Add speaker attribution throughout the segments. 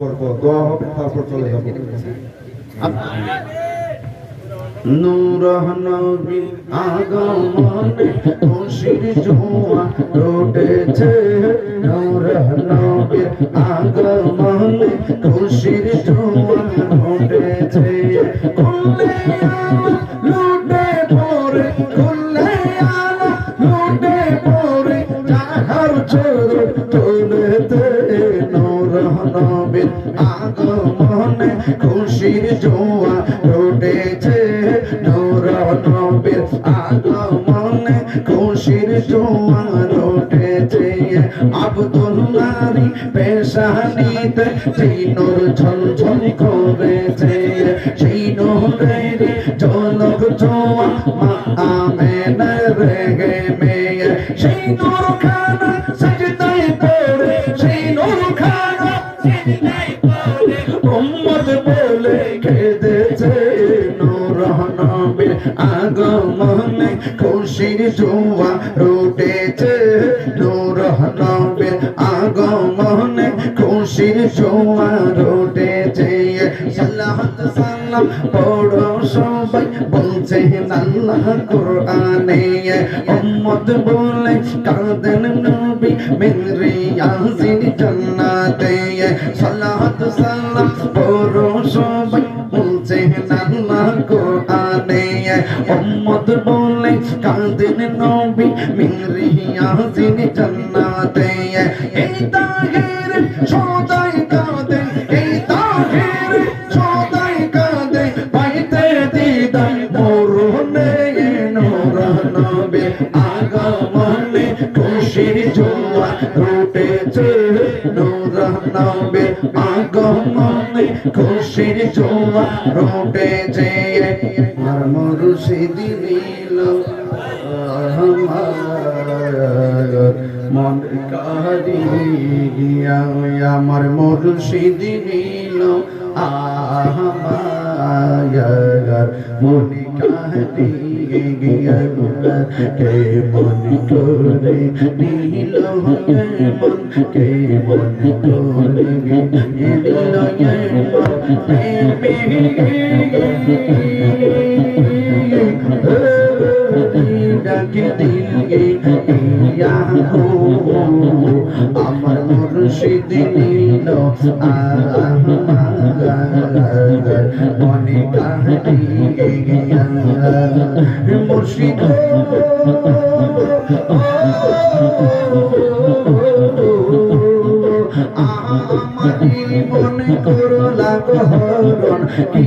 Speaker 1: করব দোয়া হবে তারপর চলে যাব।
Speaker 2: নূর নবী আগমনে খুশির আগমনে খুশির জোয়া রোটেছে নূর নবীর আগমনে খুশির জোয়া রোটেছে আব্দুল্লাহরি পেশানিতে সেই নূর ঝলঝল করেছে। সেই নূরের ঝলক জোয়া মা আমেনার রেগে মেয়ে। সেই নূর উম্মত বলে কেঁদেছে নূর নবীর আগমনে। খুশির জোয়া রুটেছে নূর নবীর আগমনে। খুশির জোয়া রুটেছে সাল্লাত সাল্লাম। পড়ো সবাই, বলছে আল্লাহ কোরআনে উম্মত বলে কাঁদেন নবী মেরে সাল্লাম, পড়ো সবাই বলছে আল্লাহ কোরআনে উম্মত বলে কাঁদেন নবী মেরে ইয়াজিন জান্নাতে। এই খুশির জোয়া রুটেছে আর মুর্শিদি নীল মন কারিয়া আমার মুর্শিদি নীল আমার মন কারিয়া কে মন করে নীল মন কে মন করে নীল ডাকে আমার মুর্শিদ নীল মনে মুর্শিদ আমারি মনে করো লাগরণ কি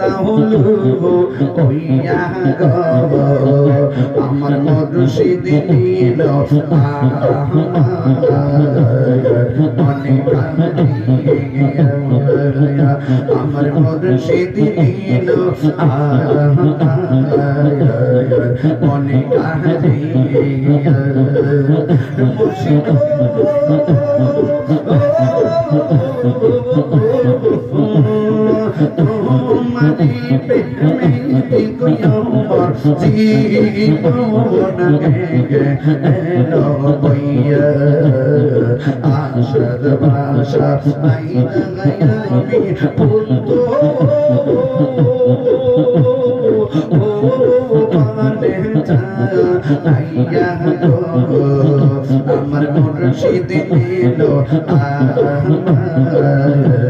Speaker 2: কি দামাসে যদি আমার মুর্শিদ নীল আমার। মুর্শিদ নীল মনে কাহিয়া মুর্শিদ তোমারি প্রেমে কুয়ম্বর জীবন এলো বইয়া আশার ভাষা আইনা গায়ামি পুতো পানে আইয়া গো আমার মুর্শিদ নিল মনে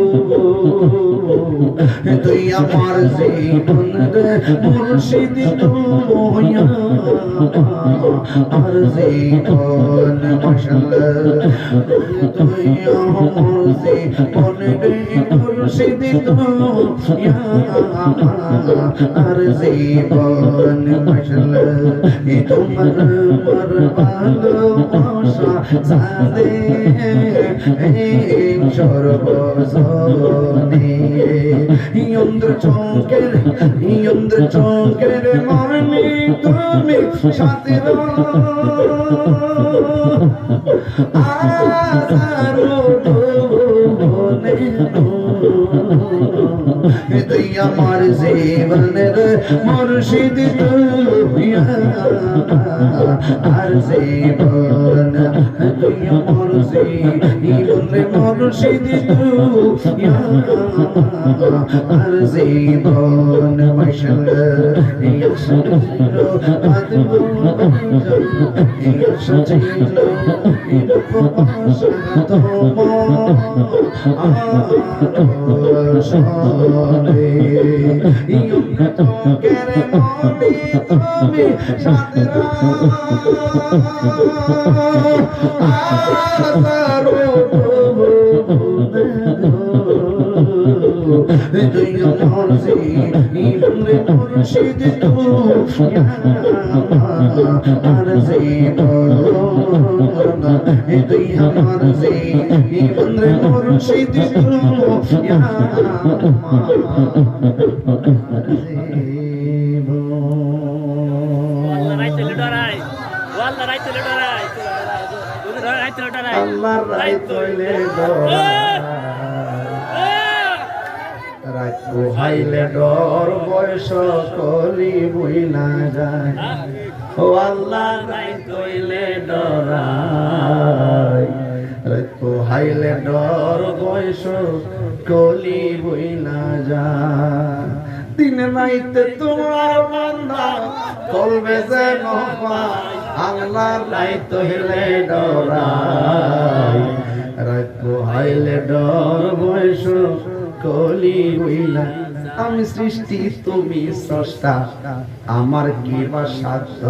Speaker 2: তুই আমার জীবন মুর্শিদ তুই আর জীবন মাশাআল্লাহ তুই আমার জীবন মুর্শিদ তুই আর জীবন মাশাআল্লাহ তোমার ভালোবাসা সাদে এই সর্বজনে ইন্দ্র চৌকের ইন্দ্র চৌকের মর্মে তুমি সাথে বনে তুই আমার জীবনের মুর্শিদ তুই আর জীবন তুই আমার জীবনের মুর্শিদ তুই আর জীবন মাশাআল্লাহ ইয়া সাজিলো আদবু ইয়া সাজিলো ইয়া তুই আমার জীবন রে মুর্শিদ
Speaker 3: ওয়াল্লা রাই তেলে ওয়াল্লা রাই তেলে ডরাই ওদের রাই তেলে ডরাই
Speaker 2: আল্লাহর রাই তৈলে রাত হাইলে ডর বয়স কলি বই না যায় ও আল্লাহ রাই তৈলে ডরাই। রাত হাইলে ডর বয়স কলি বই না যায় দিন নাইতে তোমার বান্দা কলবে পায়। আল্লাহ রাই তৈলে ডরাই। রাত হাইলে ডর বয়স কলি হইলা। আমি সৃষ্টি, তুমি স্রষ্টা। আমার কি বা সাধ্য।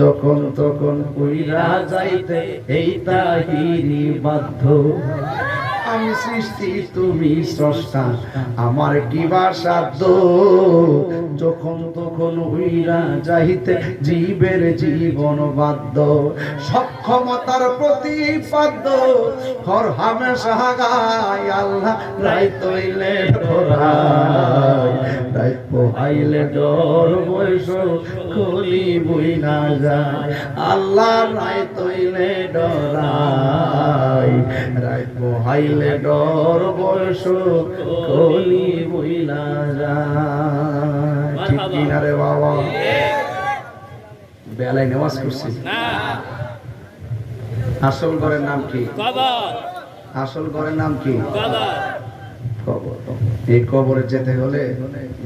Speaker 2: যখন তখন কইরা যাইতে এই তাহিরি বাধ্য আমি সৃষ্টি, তুমি স্রষ্টা। আমার কি বা সাধ্য যখন তখন উইরা যাইতে জীবের জীবন বাদ্য সক্ষমতার প্রতিপাদ্য হর হামেশা সাহাগায় আল্লাহ রাইতইলে তৈলে ডরাই রাই পোহাইলে ডর বয়স কলি বই না যায়। আল্লাহ রাই তৈলে ডরাই রাই পোহাইলে ডর বয়স কলি বই না যায়। ঠিক কিনা রে বাবা? বেলায় নেওয়াজ করছি আসল ঘরের নাম কি? আসল ঘরের নাম কি? এই কবরে যেতে হলে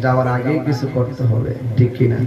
Speaker 2: যাওয়ার আগেই কিছু করতে হবে ঠিক কিনা?